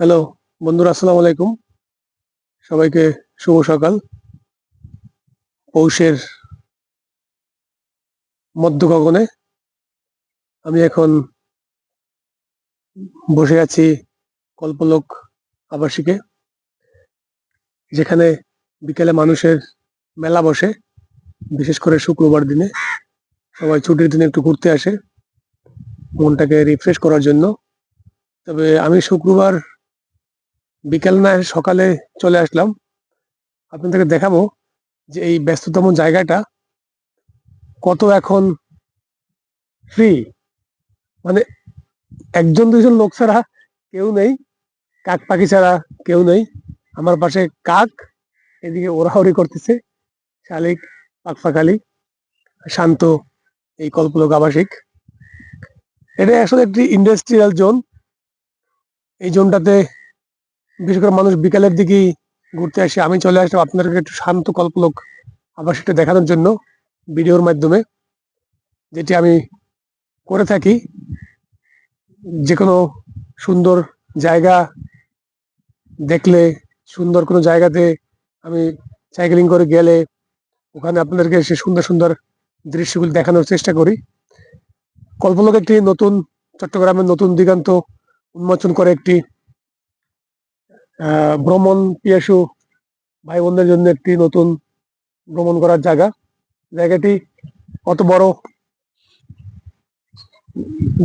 Hello বন্ধুরা, আসসালামু আলাইকুম। সবাইকে শুভ সকাল। পৌষের মধ্য গগনে আমি এখন বসে আছি কল্পলোক আবাসিকে, যেখানে বিকেলে মানুষের মেলা বসে, বিশেষ করে শুক্রবার দিনে। সবাই ছুটির দিনে একটু ঘুরতে আসে, মনটাকে রিফ্রেশ করার জন্য। তবে আমি শুক্রবার বিকেল না, সকালে চলে আসলাম। আপনাদেরকে দেখাবো যে এই ব্যস্ততম জায়গাটা কত এখন ফ্রি মানে একজন দুজন লোক ছাড়া কেউ নেই, কাক পাখি ছাড়া কেউ নেই। আমার পাশে কাক, এদিকে ওড়াউড়ি করতেছে, শালিক পাকপাকালি শান্ত, এই কল্পলোক আবাসিক। এটা আসলে একটি ইন্ডাস্ট্রিয়াল জোন এই জোনটাতে বিশেষ করে মানুষ বিকালের দিকেই ঘুরতে আসে। আমি চলে আসলাম আপনাদেরকে একটু শান্ত কল্পলোক আবার সেটা দেখানোর জন্য ভিডিওর মাধ্যমে, যেটি আমি করে থাকি। যে কোনো সুন্দর জায়গা দেখলে, সুন্দর কোনো জায়গাতে আমি সাইকেলিং করে গেলে ওখানে আপনাদেরকে সে সুন্দর সুন্দর দৃশ্যগুলি দেখানোর চেষ্টা করি। কল্পলোক একটি নতুন চট্টগ্রামের নতুন দিগান্ত উন্মোচন করে একটি ভ্রমণ পিয়াসু ভাই বোনদের জন্য একটি নতুন ভ্রমণ করার জায়গা। জায়গাটি অত বড়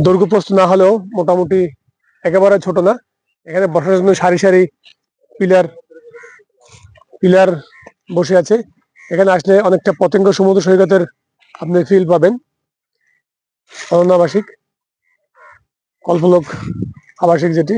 দৈর্ঘ্যপ্রস্ত না হলেও মোটামুটি একেবারে ছোট না। এখানে বসার জন্য সারি সারি পিলার পিলার বসে আছে। এখানে আসলে অনেকটা পতঙ্গ সমুদ্র সৈকতের আপনি ফিল পাবেন। অরণ্যাবাসিক কল্পলোক আবাসিক যেটি।